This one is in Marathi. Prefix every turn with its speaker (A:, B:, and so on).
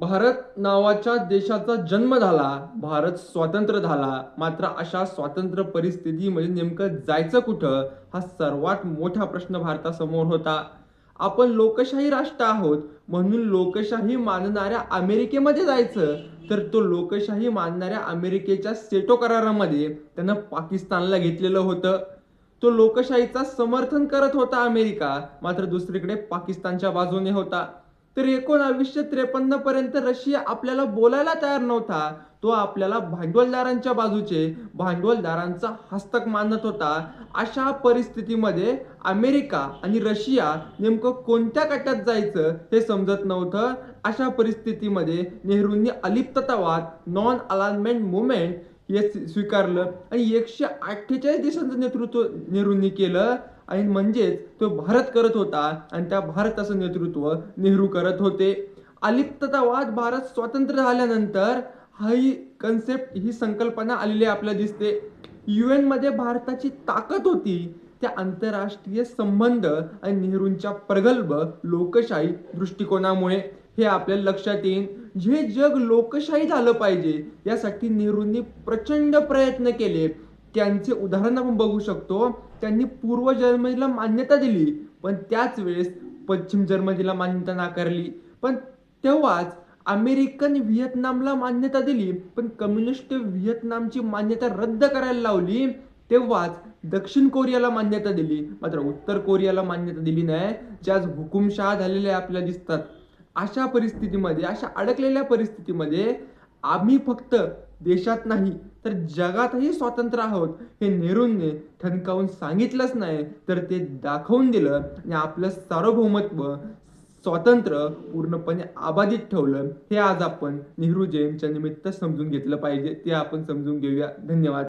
A: भारत नावाच्या देशाचा जन्म झाला भारत स्वतंत्र झाला. मात्र अशा स्वातंत्र्य परिस्थितीमध्ये म्हणजे नेमकं जायचं कुठं हा सर्वात मोठा प्रश्न भारतासमोर होता. आपण लोकशाही राष्ट्र आहोत म्हणून लोकशाही मानणाऱ्या अमेरिकेमध्ये जायचं तर तो लोकशाही मानणाऱ्या अमेरिकेच्या सेटो करारामध्ये त्यानं पाकिस्तानला घेतलेलं होतं. तो लोकशाहीचा समर्थन करत होता अमेरिका मात्र दुसरीकडे पाकिस्तानच्या बाजूने होता. तर एकोणावीसशे त्रेपन्न पर्यंत रशिया आपल्याला बोलायला तयार नव्हता. तो आपल्याला भांडवलदारांच्या बाजूचे भांडवलदारांचा हस्तक मानत होता. अशा परिस्थितीमध्ये अमेरिका आणि रशिया नेमकं कोणत्या गटात जायचं हे समजत नव्हतं. अशा परिस्थितीमध्ये नेहरूंनी अलिप्ततावाद नॉन अलाइनमेंट मुवमेंट हे स्वीकारलं आणि एकशे अठ्ठेचाळीस देशांचं नेतृत्व नेहरूंनी केलं. आणि म्हणजेच तो भारत करत होता आणि त्या भारताचं नेतृत्व नेहरू करत होते. अलिप्ततावाद भारत स्वतंत्र झाल्यानंतर हा ही कन्सेप्ट ही संकल्पना आलेली आपल्याला दिसते. यू मध्ये भारताची ताकद होती. त्या आंतरराष्ट्रीय संबंध आणि नेहरूंच्या प्रगल्भ लोकशाही दृष्टिकोनामुळे. हे आपल्याला लक्षात येईल जे जग लोकशाही झालं पाहिजे यासाठी नेहरूंनी प्रचंड प्रयत्न केले. त्यांचे उदाहरण आपण बघू शकतो. त्यांनी पूर्व जर्मनीला मान्यता दिली पण त्याच वेळेस पश्चिम जर्मनीला मान्यता नाकारली. पण तेव्हाच अमेरिकन व्हिएतनामला मान्यता दिली पण कम्युनिस्ट व्हिएतनामची मान्यता रद्द करायला लावली. तेव्हाच दक्षिण कोरियाला मान्यता दिली. मात्र उत्तर कोरियाला मान्यता दिली नाही. जे आज हुकुमशहा झालेले आपल्याला दिसतात. अशा परिस्थितीमध्ये अशा अडकलेल्या परिस्थितीमध्ये आम्ही फक्त देशात नाही तर जगातही स्वातंत्र्य आहोत हे नेहरूंनी ठणकावून सांगितलंच नाही तर ते दाखवून दिलं आणि आपलं सार्वभौमत्व स्वातंत्र्य पूर्णपणे आबाधित ठेवलं. हे आज आपण नेहरू जयंतीच्या निमित्त समजून घेतलं पाहिजे. ते आपण समजून घेऊया. धन्यवाद.